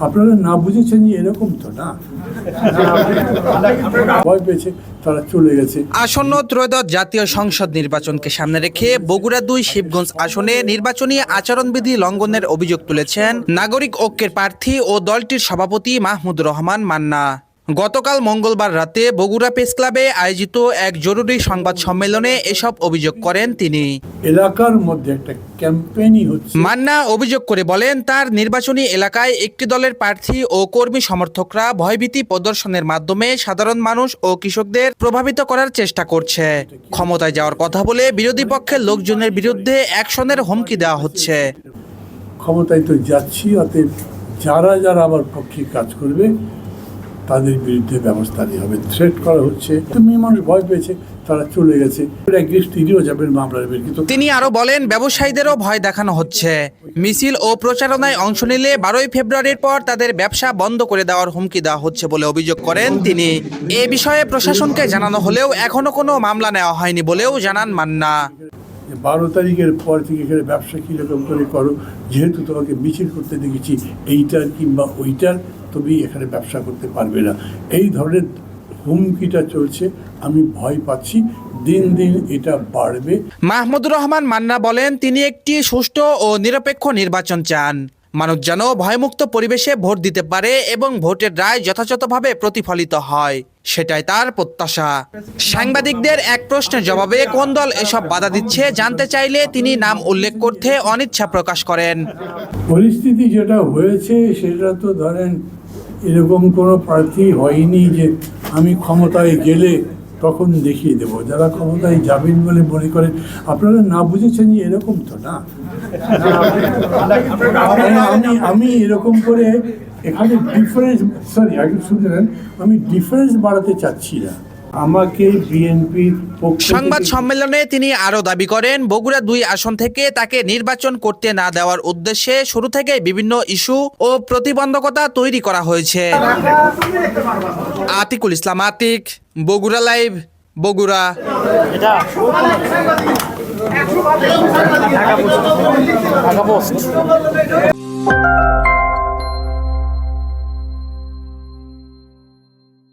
আপনারা না বুঝেছেন এরকম তো না। আসন্ন ত্রয়োদশ জাতীয় সংসদ নির্বাচনকে সামনে রেখে বগুড়া দুই শিবগঞ্জ আসনে নির্বাচনী আচরণবিধি লঙ্ঘনের অভিযোগ তুলেছেন নাগরিক ঐক্যের প্রার্থী ও দলটির সভাপতি মাহমুদ রহমান মান্না। গতকাল মঙ্গলবার রাতে বগুড়া প্রেস ক্লাবে আয়োজিত এক জরুরি সংবাদ সম্মেলনে এসব অভিযোগ করেন তিনি। এলাকার মধ্যে একটা ক্যাম্পেইনই হচ্ছে। মান্না অভিযোগ করে বলেন তার নির্বাচনী এলাকায় একটি দলের প্রার্থী ও কর্মী সমর্থকরা ভয়ভীতি প্রদর্শনের মাধ্যমে সাধারণ মানুষ ও কৃষকদের প্রভাবিত করার চেষ্টা করছে। ক্ষমতায় যাওয়ার কথা বলে বিরোধী পক্ষের লোকজনের বিরুদ্ধে অ্যাকশনের হুমকি দেওয়া হচ্ছে। ক্ষমতায় তো যাচ্ছি অতএব যারা যারা আমার পক্ষে কাজ করবে তাদের বিরুদ্ধে ব্যবস্থা নেওয়া হবে। থ্রেট করা হচ্ছে। তো মেয়ে মানুষ ভয় পেয়েছে, তারা চলে গেছে। তিনিও যাবেন, মামলা নেবেন। কিন্তু তিনি আরও বলেন, ব্যবসায়ীদেরও ভয় দেখানো হচ্ছে। মিছিল ও প্রচারণায় অংশ নিলে বারোই ফেব্রুয়ারির পর তাদের ব্যবসা বন্ধ করে দেওয়ার হুমকি দেওয়া হচ্ছে বলে অভিযোগ করেন তিনি। এ বিষয়ে প্রশাসনকে জানানো হলেও এখনও কোনো মামলা নেওয়া হয়নি বলেও জানান মান্না। যে বারো তারিখের পর থেকে এখানে ব্যবসা কীরকম করে করো, যেহেতু তোমাকে মিছিল করতে দেখেছি, এইটার কিংবা ওইটার তুমি এখানে ব্যবসা করতে পারবে না। এই ধরনের হুমকিটা চলছে, আমি ভয় পাচ্ছি, দিন দিন এটা বাড়বে। মাহমুদুর রহমান মান্না বলেন, তিনি একটি সুষ্ঠু ও নিরপেক্ষ নির্বাচন চান। মানুষ যেন ভয়মুক্ত পরিবেশে ভোট দিতে পারে এবং ভোটের রায় যথাযথভাবে প্রতিফলিত হয়, সেটাই তার প্রত্যাশা। সাংবাদিকদের এক প্রশ্নের জবাবে কোন দল এসব বাধা দিচ্ছে জানতে চাইলে তিনি নাম উল্লেখ করতে অনিচ্ছা প্রকাশ করেন। পরিস্থিতি যেটা হয়েছে, সেটা তো ধরেন এরকম কোনো প্রার্থী হয়নি যে আমি ক্ষমতায় গেলে তখন দেখিয়ে দেব। যারা ক্ষমতায় যাবেন বলে মনে করেন, আপনারা না বুঝেছেন যে এরকম তো না। আমি আমি এরকম করে এখানে ডিফারেন্স সরি আগে শুনে আমি ডিফারেন্স বাড়াতে চাচ্ছি না। আমাকে বিএনপির সংবাদ সম্মেলনে তিনি আরও দাবি করেন বগুড়া দুই আসন থেকে তাকে নির্বাচন করতে না দেওয়ার উদ্দেশ্যে শুরু থেকে বিভিন্ন ইস্যু ও প্রতিবন্ধকতা তৈরি করা হয়েছে। আতিকুল ইসলাম আতিক বগুড়া লাইভ বগুড়া। ঢাকা পোস্ট।